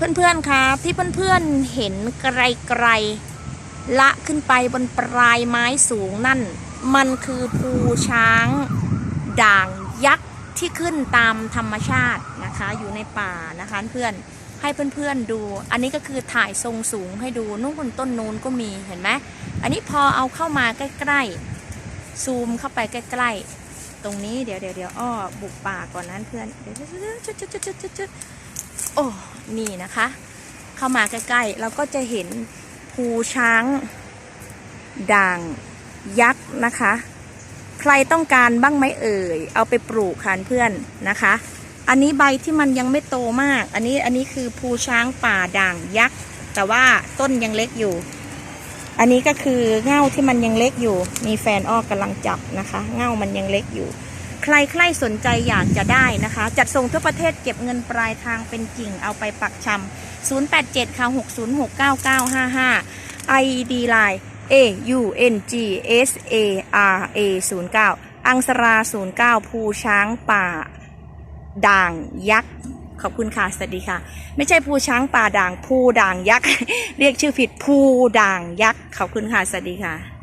เพื่อนๆครับที่เพื่อนๆเห็นไกลๆละขึ้นไปบนปลายไม้สูงนั่น มันคือภูช้าง ด่างยักษ์ที่ขึ้นตามธรรมชาตินะคะ อยู่ในป่านะคะเพื่อนให้เพื่อนๆดู อันนี้ก็คือถ่ายทรงสูงให้ดูนู่นบนต้นนู้นก็มีเห็นไหมอันนี้พอเอาเข้ามาใกล้ๆซูมเข้าไปใกล้ๆ ตรงนี้เดี๋ยวเดี๋ยวเดี๋ยวอ้อบุกป่าก่อนนั้นเพื่อนเดี๋ยวเดี๋ยวเดี๋ยวจุดจุดจุดจุดจุดจุดโอ้ นี่นะคะ เข้ามาใกล้ๆเราก็จะเห็นภูช้าง ด่างยักษ์นะคะ ใครต้องการบ้างไหมเอ่ย เอาไปปลูกค่ะเพื่อนนะคะ อันนี้ใบที่มันยังไม่โตมาก อันนี้อันนี้คือภูช้างป่าด่างยักษ์แต่ว่าต้นยังเล็กอยู่ อันนี้ก็คือเง่าที่มันยังเล็กอยู่ มีแฟนอ้อกำลังจับนะคะ เง่ามันยังเล็กอยู่ ใครใครสนใจอยากจะได้นะคะ จัดส่งทั่วประเทศเก็บเงินปลายทางเป็นจริงเอาไปปักชำ087ค่ะ6069955 ID Line A U N G S A R A 09อังสรา09ภูช้างป่า ด่างยักษ์ขอบคุณค่ะ สวัสดีค่ะ ไม่ใช่ภูช้างป่าด่างภูด่างยักษ์ เรียกชื่อผิดภูด่างยักษ์ ขอบคุณค่ะ สวัสดีค่ะ